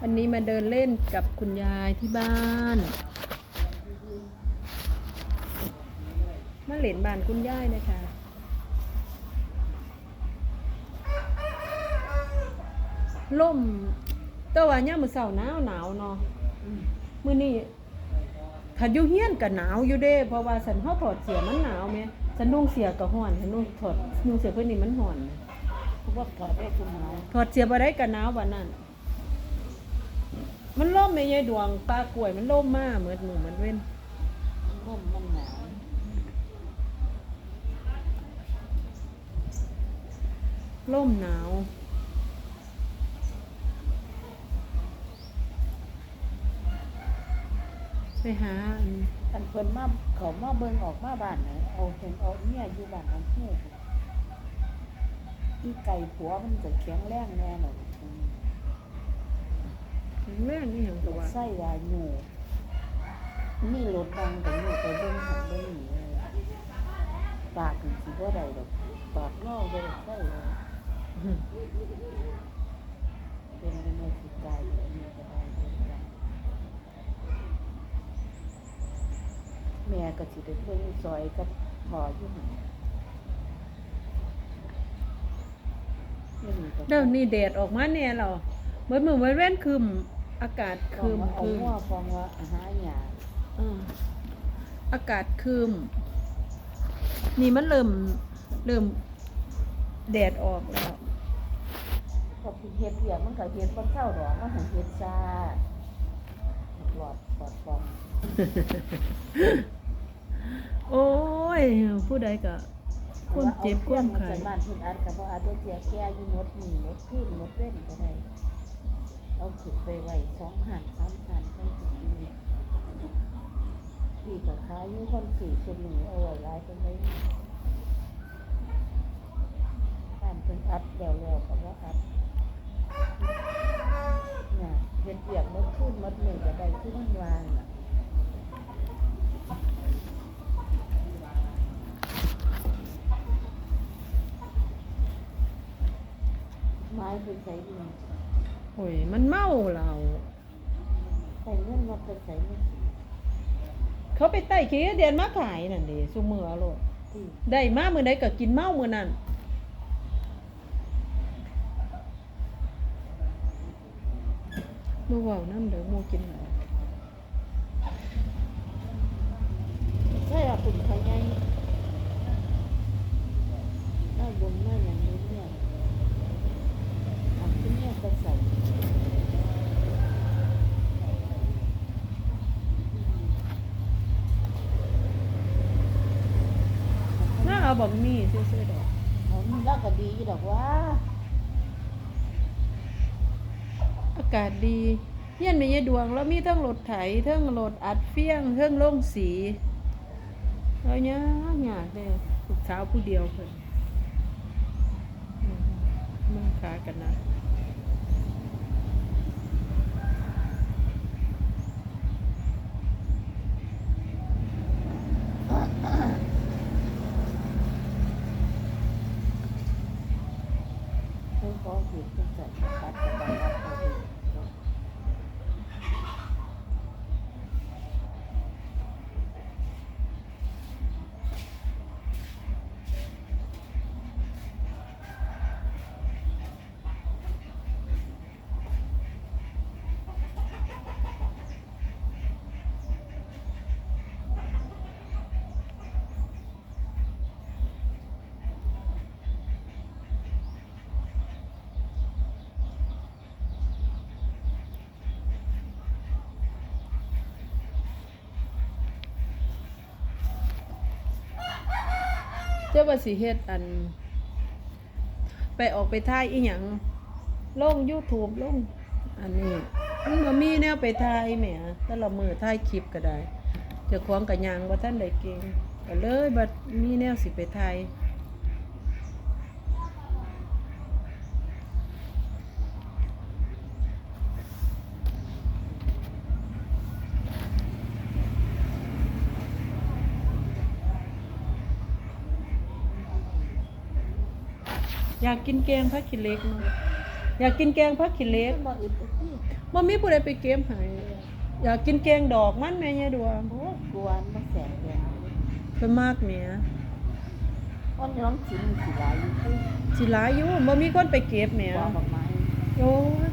วันนี้มาเดินเล่นกับคุณยายที่บ้านมาเล่นบ้านคุณยายนะคะล่มแต่ว่าเนี่ยามมือเสาหนาวหนาวเนาะมื้อนี้ถ้าอยู่เฮียนก็หนาวอยู่เด้ เพราะว่าสันเฮาถอดเสียมันหนาวแม่สันนุ่งเสียก็ร้อนสันนุ่งถอดนุ่งเสียเพิ่นนี่มันร้อนเพราะว่าถอดได้คุณหมอถอดเสียบ่ได้ก็หนาวบัดนั้น มันล่มแม่ยายดวงปลากล้วยมันล่มมากเหมือนหนูเหมือนเว้นร่มมันหนาวล่มหนาวไปหาอันอันเพิ่นมาเขามาเบิ่งออกมาบ้านไหนเอาเห็นเอาเนี่ยอยู่บ้านน้ำพุที่ไก่ผัวมันจะแข็งแรงแน่หน่อย แม่นี่หยังก็ว่าไส้ยาหนูนี่รถดังแต่หนูไปเบิ่งหันเบิ่งหนีเลยปากถึงสิบ่ได้ดอกปากเล่าบ่ได้ไส้เลยเป็นในสิกายอันนี้ก็ได้เป็นได้แม่ก็สิได้เบิ่งซอยกับพออยู่หันเดี๋ยวนี้แดดออกมาแน่แล้วเหมือนมือเหมือนเว้นคืม อากาศคืคือมเอาคืมหัวฟองว่าอาหารหยาอ่าอากาศคืมนี่มันเริ่มเริ่มแดดออกแล้วพอพี่เฮ็ดเวียกมันก็เฮ็ดบ่เศร้าดอกมันหันเฮ็ดซ่าหลอดปอดฟองโอ้ย ผู้ใดก็ความเจ็บความมันไข้จะบ้านเพิ่นอัดก็บ่อัดเสียแก่อยู่หมดนี่หมดคืนหมดเว้นก็ได้ เอาขึ้นไปไหวสองหันสามหันไปสิกินพี่ก็ขายอยู่คนสี่คนหนึ่งเอาไว้หลายเป็นไว้บ้านเพิ่นอัดแล้วๆก็บ่อัดเนี่ยเฮ็ดเวียกมดคืนมดมื้อก็ได้คือมันวางน่ะไม้เป็นใส่ดิน โอ้ยมันเมาเราใส่เงินมาเป็นใส่เงินเขาไปไต่ขี้เดียนมาขายนั่นดิซุมือโลดที่ได้มามื้อใดก็กินเมามื้อนั้นบ่เว้านำเด้อหมู่กินหลาย ใช่ว่าคุณใครไงน่าบุญน่าอย่างนี้เนี่ยทำที่เนี่ยก็ใส่ น่าเอา บักมี่ซื่อๆดอกของมันแล้วก็ดีดอกว่าอากาศดีเฮียนไม่ยายดวง แล้วมีทั้งรถไถทั้งรถอัดเฟี้ยงทั้งโล่งสีแล้วยากยากเลยลูกสาวผู้เดียวเพิ่นอืมมาขากันนะ เพิ่ง จ้าว่าสิเฮ็ดอัน ไปออกไปท่ายอีหยังลง YouTube ลงอันนี้มันบ่มีแนวไปท่ายแหมแต่ละมือท่ายคลิปก็ได้เจ้าของก็ยังบ่ทันได้เก่งก็เลยบ่มีแนวสิไปท่าย อยากกินแกงผักขี้เหล็กเนาะอยากกินแกงผักขี้เหล็กบ่อึดอัดที่บ่มีผู้ใดไปเก็บให้อยากกินแกงดอกมันแม่ยายดวงโอ้ยกวนบ่แสบแดงเพิ่นมากแหม่อ้อนน้องสินสิหลายอยู่คือสิหลายอยู่บ่มีคนไปเก็บแหม่กว่าบักไม้โอ้ย